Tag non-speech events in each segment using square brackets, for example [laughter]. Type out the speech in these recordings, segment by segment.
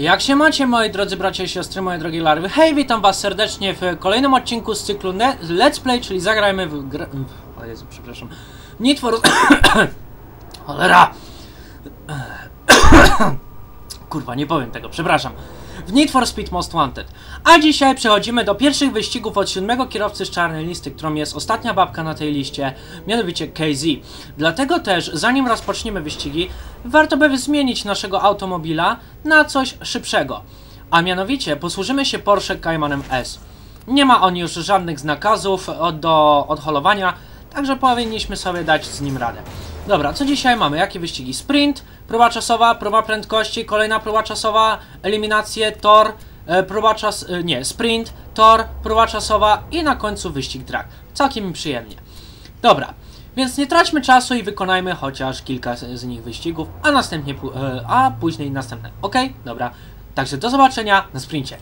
Jak się macie, moi drodzy bracia i siostry, moje drogie larwy? Hej, witam was serdecznie w kolejnym odcinku z cyklu ne- Let's Play, czyli zagrajmy w grę... O Jezu, przepraszam. Need for... [coughs] Cholera! [coughs] Kurwa, nie powiem tego, przepraszam. W Need for Speed Most Wanted. A dzisiaj przechodzimy do pierwszych wyścigów od siódmego kierowcy z czarnej listy, którą jest ostatnia babka na tej liście, mianowicie KZ. Dlatego też, zanim rozpoczniemy wyścigi, warto by zmienić naszego automobila na coś szybszego. A mianowicie posłużymy się Porsche Caymanem S. Nie ma on już żadnych znakazów od, do odholowania, także powinniśmy sobie dać z nim radę. Dobra, co dzisiaj mamy? Jakie wyścigi? Sprint, próba czasowa, próba prędkości, kolejna próba czasowa, eliminacje, tor, e, próba czas... E, nie, sprint, tor, próba czasowa i na końcu wyścig drag. Całkiem mi przyjemnie. Dobra, więc nie traćmy czasu i wykonajmy chociaż kilka z, nich wyścigów, a następnie, e, a później następne. Ok? Dobra. Także do zobaczenia na sprincie.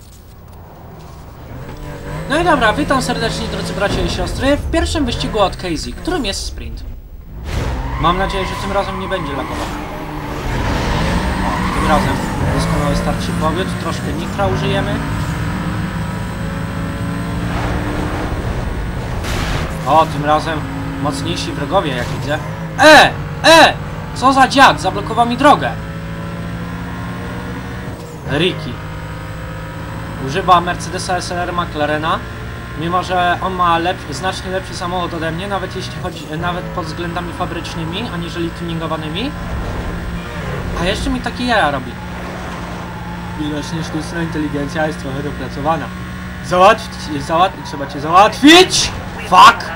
No i dobra, witam serdecznie drodzy bracia i siostry w pierwszym wyścigu od Casey, którym jest sprint. Mam nadzieję, że tym razem nie będzie lagował. Razem doskonały start się powiódł, troszkę nitra użyjemy. O, tym razem mocniejsi wrogowie, jak widzę. E! E! Co za dziad? Zablokował mi drogę. Ricky. Używa Mercedesa SLR McLarena. Mimo, że on ma lepszy, znacznie lepszy samochód ode mnie, nawet jeśli chodzi, nawet pod względami fabrycznymi, aniżeli tuningowanymi. A jeszcze mi takie jaja robi. Widocznie sztuczna inteligencja jest trochę dopracowana. Załatwić, załatwić, trzeba cię załatwić! Fuck!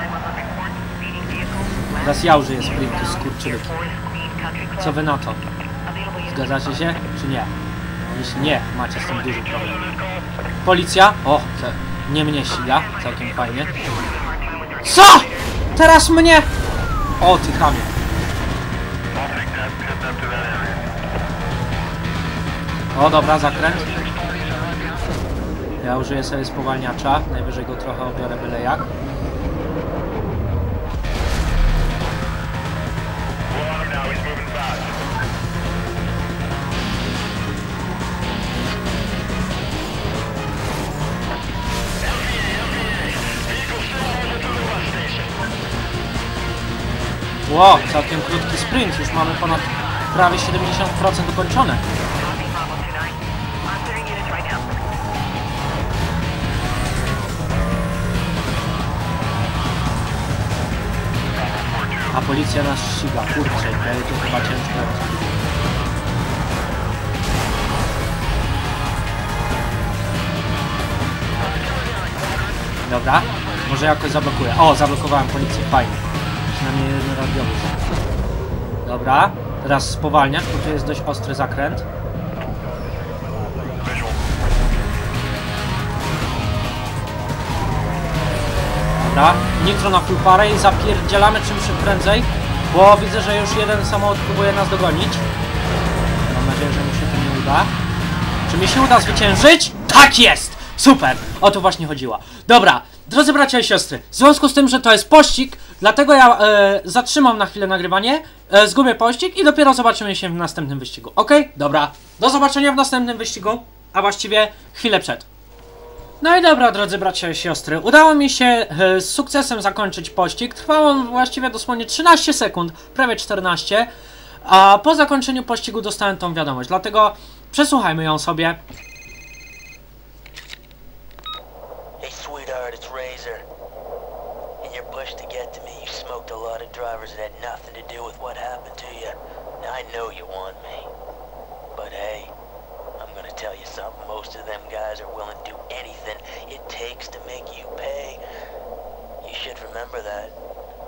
Teraz ja użyję sprintu, skurczybyki. Co wy na to? Zgadzacie się, czy nie? Jeśli nie, macie z tym duży problem. Policja? O, nie mnie ściga, całkiem fajnie. Co? Teraz mnie! O, ty chamie. O, dobra, zakręt. Ja użyję sobie spowalniacza, najwyżej go trochę obiorę byle jak. Ło, całkiem krótki sprint, już mamy ponad prawie 70% ukończone. A policja nas ściga, kurczę, to chyba ciężko. Dobra, może jakoś zablokuję. O, zablokowałem policję, fajnie. Przynajmniej jeden radiowóz. Dobra, teraz spowalniać, bo tu jest dość ostry zakręt. Dobra, nitro na full parę i zapierdzielamy czym prędzej, bo widzę, że już jeden samochód próbuje nas dogonić. Mam nadzieję, że mi się to nie uda. Czy mi się uda zwyciężyć? Tak jest! Super! O to właśnie chodziło. Dobra, drodzy bracia i siostry, w związku z tym, że to jest pościg, dlatego ja e, zatrzymam na chwilę nagrywanie, e, zgubię pościg i dopiero zobaczymy się w następnym wyścigu. Ok? Dobra, do zobaczenia w następnym wyścigu, a właściwie chwilę przed. No i dobra, drodzy bracia i siostry, udało mi się e, z sukcesem zakończyć pościg. Trwał on właściwie dosłownie 13 sekund, prawie 14. A po zakończeniu pościgu dostałem tą wiadomość, dlatego przesłuchajmy ją sobie. Hey, sweetheart, it's Razor. In your push to get to me, you smoked a lot of drivers that had nothing to do with what happened to you. Now, I know you want me. But hey, Gonna tell you something. Most of them guys are willing to do anything it takes to make you pay. You should remember that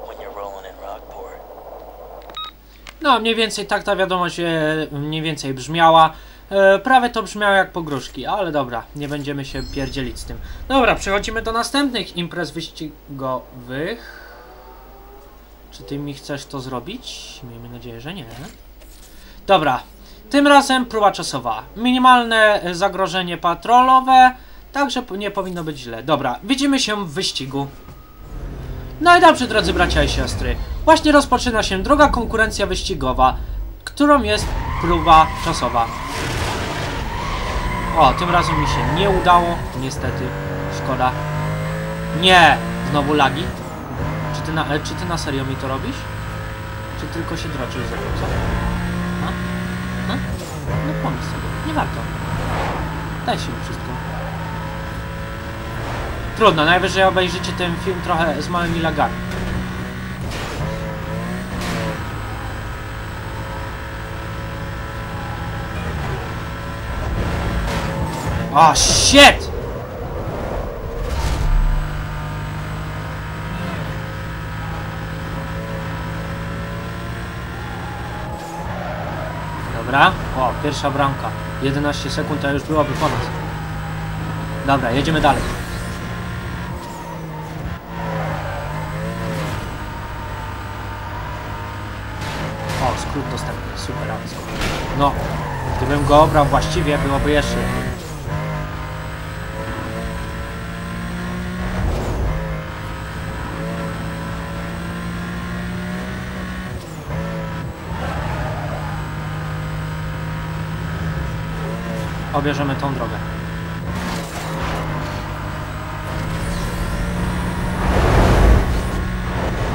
when you're rolling in Rockport. No, mniej więcej tak ta wiadomość e, mniej więcej brzmiała. E, prawie to brzmiało jak pogróżki, ale dobra, nie będziemy się pierdzielić z tym. Dobra, przechodzimy do następnych imprez wyścigowych. Czy ty mi chcesz to zrobić? Miejmy nadzieję, że nie. Dobra, tym razem próba czasowa. Minimalne e, zagrożenie patrolowe, także nie powinno być źle. Dobra, widzimy się w wyścigu. No i dobrze, drodzy bracia i siostry. Właśnie rozpoczyna się druga konkurencja wyścigowa, którą jest próba czasowa. O, tym razem mi się nie udało. Niestety. Szkoda. Nie! Znowu lagi. Czy ty na, e, czy ty na serio mi to robisz? Czy tylko się droczysz mną, co? No pomyśl sobie. Nie warto. Daj się wszystko. Trudno, najwyżej obejrzycie ten film trochę z małymi lagami. Oh shit! Dobra, o, pierwsza bramka. 11 sekund, to już byłoby po nas. Dobra, jedziemy dalej. O, skrót dostępny, super akcja. No, gdybym go obrał właściwie, byłoby jeszcze lepiej. Obierzemy tą drogę.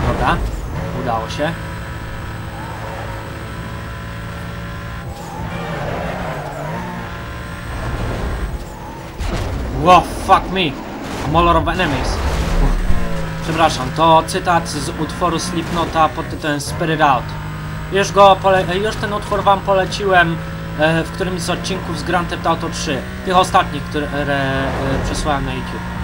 Dobra, udało się. Wow, fuck me! All of enemies. Przepraszam, to cytat z utworu Slipknota pod tytułem Spirit Out. Już go pole- już ten utwór wam poleciłem w którymś z odcinków z Grand Theft Auto 3. Tych ostatnich, które e, przesłałem na YouTube.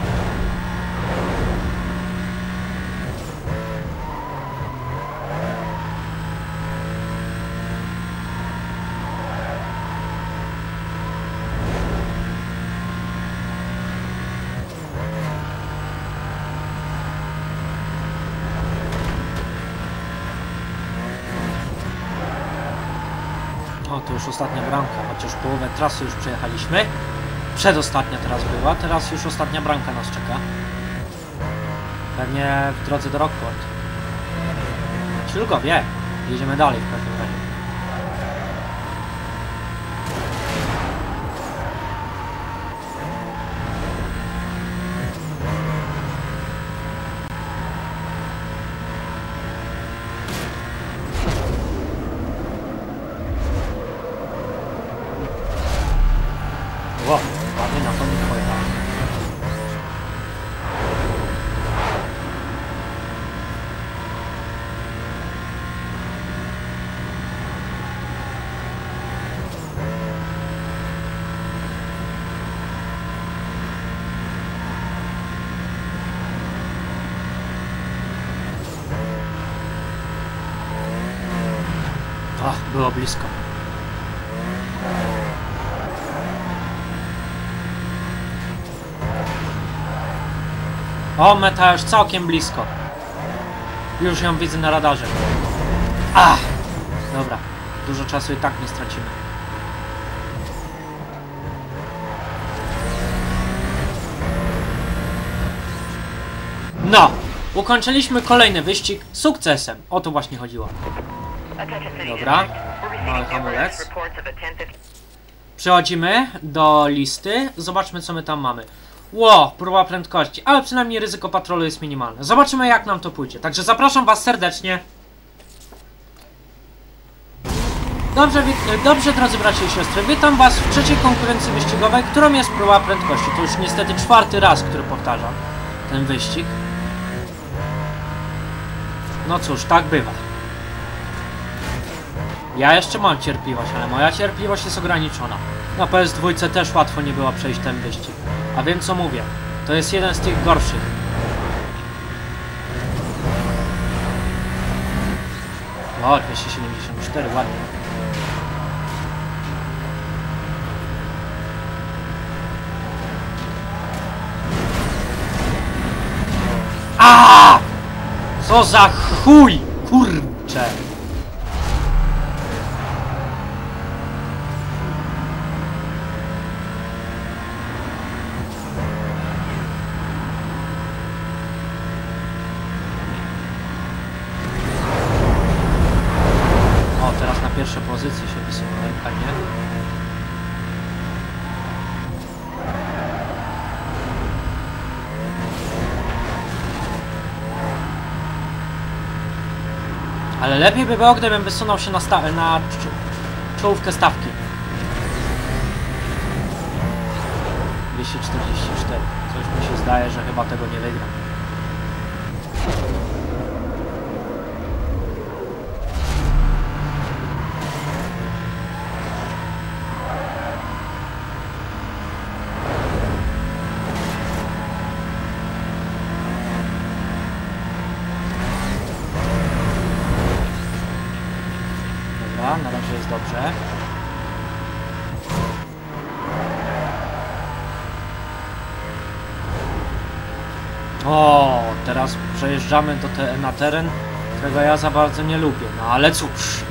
To już ostatnia bramka, chociaż połowę trasy już przejechaliśmy. Przedostatnia teraz była, teraz już ostatnia bramka nas czeka. Pewnie w drodze do Rockport. Ci tylko wie. Jedziemy dalej w każdym razie. Ło, ładnie na to nie pojechałem. Ach, było blisko. O, meta już całkiem blisko. Już ją widzę na radarze. Ach! Dobra, dużo czasu i tak nie stracimy. No! Ukończyliśmy kolejny wyścig sukcesem. O to właśnie chodziło. Dobra, mały hamulec. Przechodzimy do listy. Zobaczmy, co my tam mamy. Ło, próba prędkości, ale przynajmniej ryzyko patrolu jest minimalne. Zobaczymy, jak nam to pójdzie. Także zapraszam Was serdecznie. Dobrze, wi- dobrze, drodzy bracia i siostry, witam Was w trzeciej konkurencji wyścigowej, którą jest próba prędkości. To już niestety czwarty raz, który powtarzam ten wyścig. No cóż, tak bywa. Ja jeszcze mam cierpliwość, ale moja cierpliwość jest ograniczona. Na PS2 też łatwo nie było przejść ten wyścig. A wiem co mówię. To jest jeden z tych gorszych. O, 274, ładnie. A! Co za chuj! Kurcze! O, teraz na pierwsze pozycje się wysunąłem, fajnie. Ale lepiej by było, gdybym wysunął się na, sta- na czo- czołówkę stawki. 244. Coś mi się zdaje, że chyba tego nie wygram. Dobra, na razie jest dobrze. O, teraz przejeżdżamy do te, na teren, którego ja za bardzo nie lubię, no ale cóż.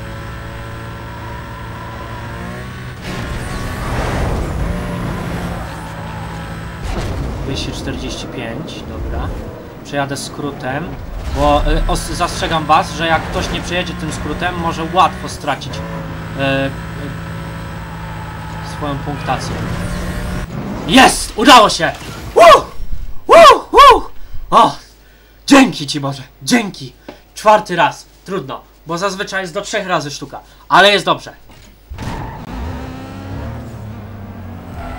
Dwieście czterdzieści pięć, dobra. Przejadę skrótem, bo y, zastrzegam was, że jak ktoś nie przejedzie tym skrótem, może łatwo stracić y, y, swoją punktację. Jest! Udało się! Woo! Woo! Woo! O! Dzięki ci Boże! Dzięki! Czwarty raz. Trudno, bo zazwyczaj jest do trzech razy sztuka. Ale jest dobrze.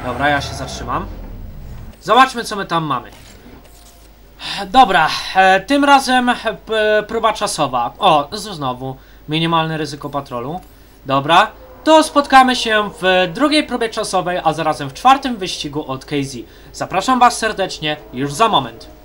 Dobra, ja się zatrzymam. Zobaczmy, co my tam mamy. Dobra, e, tym razem e, próba czasowa. O, znowu minimalne ryzyko patrolu. Dobra, to spotkamy się w drugiej próbie czasowej, a zarazem w czwartym wyścigu od KZ. Zapraszam Was serdecznie już za moment.